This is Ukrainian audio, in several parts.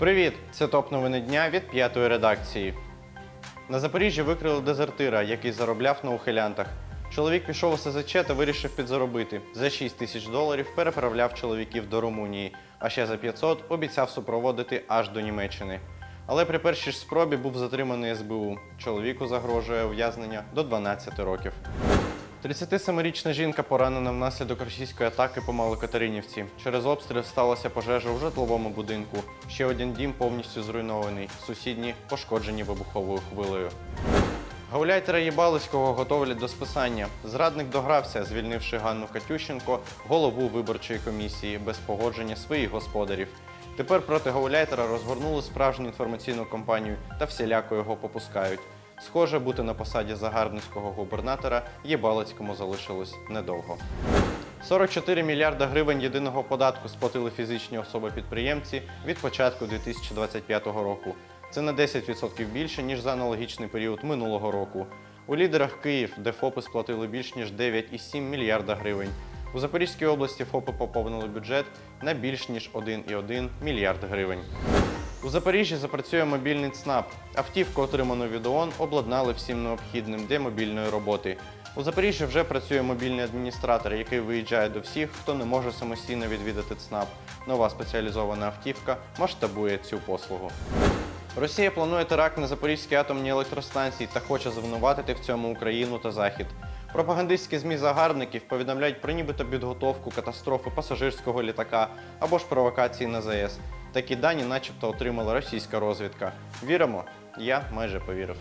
Привіт! Це топ новини дня від п'ятої редакції. На Запоріжжі викрили дезертира, який заробляв на ухилянтах. Чоловік пішов у СЗЧ та вирішив підзаробити. За 6 тисяч доларів переправляв чоловіків до Румунії, а ще за 500 обіцяв супроводити аж до Німеччини. Але при першій ж спробі був затриманий СБУ. Чоловіку загрожує ув'язнення до 12 років. 37-річна жінка поранена внаслідок російської атаки по Малокатеринівці. Через обстріл сталася пожежа у житловому будинку. Ще один дім повністю зруйнований. Сусідні пошкоджені вибуховою хвилею. Гауляйтера Єбалицького готовлять до списання. Зрадник догрався, звільнивши Ганну Катющенко, голову виборчої комісії без погодження своїх господарів. Тепер проти Гауляйтера розгорнули справжню інформаційну кампанію та всіляко його попускають. Схоже, бути на посаді загарбницького губернатора Єбалицькому залишилось недовго. 44 мільярда гривень єдиного податку сплатили фізичні особи-підприємці від початку 2025 року. Це на 10% більше, ніж за аналогічний період минулого року. У лідерах Київ, де ФОПи сплатили більш ніж 9,7 мільярда гривень. У Запорізькій області ФОПи поповнили бюджет на більш ніж 1,1 мільярд гривень. У Запоріжжі запрацює мобільний ЦНАП. Автівку, отриману від ООН, обладнали всім необхідним для мобільної роботи. У Запоріжжі вже працює мобільний адміністратор, який виїжджає до всіх, хто не може самостійно відвідати ЦНАП. Нова спеціалізована автівка масштабує цю послугу. Росія планує теракт на Запорізькій атомній електростанції та хоче звинуватити в цьому Україну та Захід. Пропагандистські ЗМІ загарбників повідомляють про нібито підготовку катастрофи пасажирського літака або ж провокації на ЗАЕС. Такі дані, начебто, отримала російська розвідка. Віримо? Я майже повірив.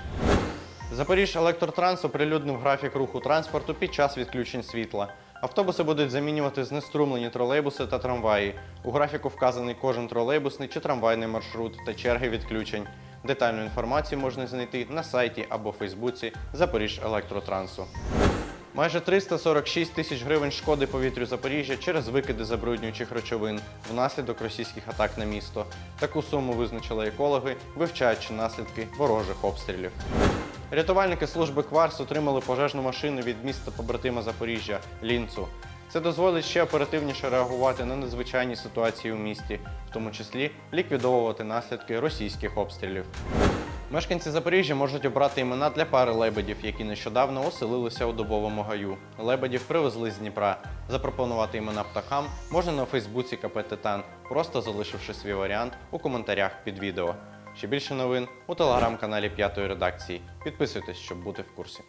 Запоріж Електротранс оприлюднив графік руху транспорту під час відключень світла. Автобуси будуть замінювати знеструмлені тролейбуси та трамваї. У графіку вказаний кожен тролейбусний чи трамвайний маршрут та черги відключень. Детальну інформацію можна знайти на сайті або Фейсбуці Запоріж Електротрансу. Майже 346 тисяч гривень шкоди повітрю Запоріжжя через викиди забруднюючих речовин внаслідок російських атак на місто. Таку суму визначили екологи, вивчаючи наслідки ворожих обстрілів. Рятувальники служби Кварс отримали пожежну машину від міста побратима Запоріжжя Лінцу. Це дозволить ще оперативніше реагувати на надзвичайні ситуації у місті, в тому числі ліквідовувати наслідки російських обстрілів. Мешканці Запоріжжя можуть обрати імена для пари лебедів, які нещодавно оселилися у дубовому гаю. Лебедів привезли з Дніпра. Запропонувати імена птахам можна на Фейсбуці КП Титан, просто залишивши свій варіант у коментарях під відео. Ще більше новин у телеграм-каналі П'ятої редакції. Підписуйтесь, щоб бути в курсі.